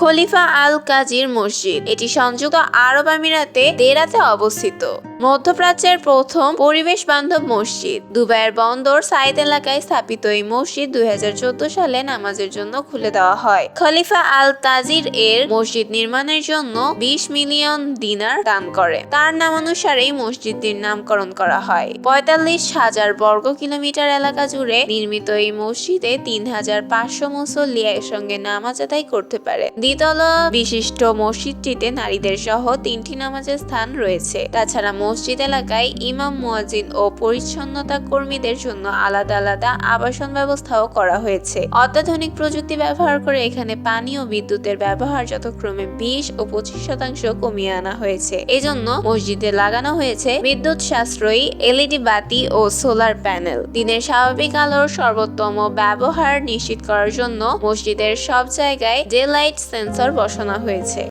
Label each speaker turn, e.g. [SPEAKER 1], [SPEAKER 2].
[SPEAKER 1] খলিফা আল কাজির মসজিদ। এটি সংযুক্ত আরব আমিরাতে দেরাতে অবস্থিত। মধ্যপ্রাচ্যের প্রথম পরিবেশ বান্ধব মসজিদ। দুবাইয়ের বন্দর সাইদ এলাকায় স্থাপিত এই মসজিদ দুই হাজার চোদ্দ সালে নামাজের জন্য খুলে দেওয়া হয়। খলিফা আল তাজির এর মসজিদ নির্মাণের জন্য ২০ মিলিয়ন দিনার দান করে। তার নামানুসারেই মসজিদটির নামকরণ করা হয়। পঁয়তাল্লিশ হাজার বর্গ কিলোমিটার এলাকা জুড়ে নির্মিত এই মসজিদে তিন হাজার পাঁচশো মুসল্লি একসঙ্গে নামাজ আদায় করতে পারে। দ্বিতলা বিশিষ্ট মসজিদটিতে নারীদের সহ তিনটি নামাজের স্থান রয়েছে। তাছাড়া মসজিদ এলাকায় ইমাম মুয়াজিন ও পরিচ্ছন্নতা কর্মীদের জন্য আলাদা আলাদা আবাসন ব্যবস্থাও করা হয়েছে। অত্যাধুনিক প্রযুক্তি ব্যবহার করে এখানে পানি ও বিদ্যুতের ব্যবহার যথাক্রমে বিশ ও পঁচিশ শতাংশ কমিয়ে আনা হয়েছে। এজন্য মসজিদে লাগানো হয়েছে বিদ্যুৎ সাশ্রয়ী এলইডি বাতি ও সোলার প্যানেল। দিনের স্বাভাবিক আলোর সর্বোত্তম ব্যবহার নিশ্চিত করার জন্য মসজিদের সব জায়গায় ডে লাইট সেন্সর বসানো হয়েছে।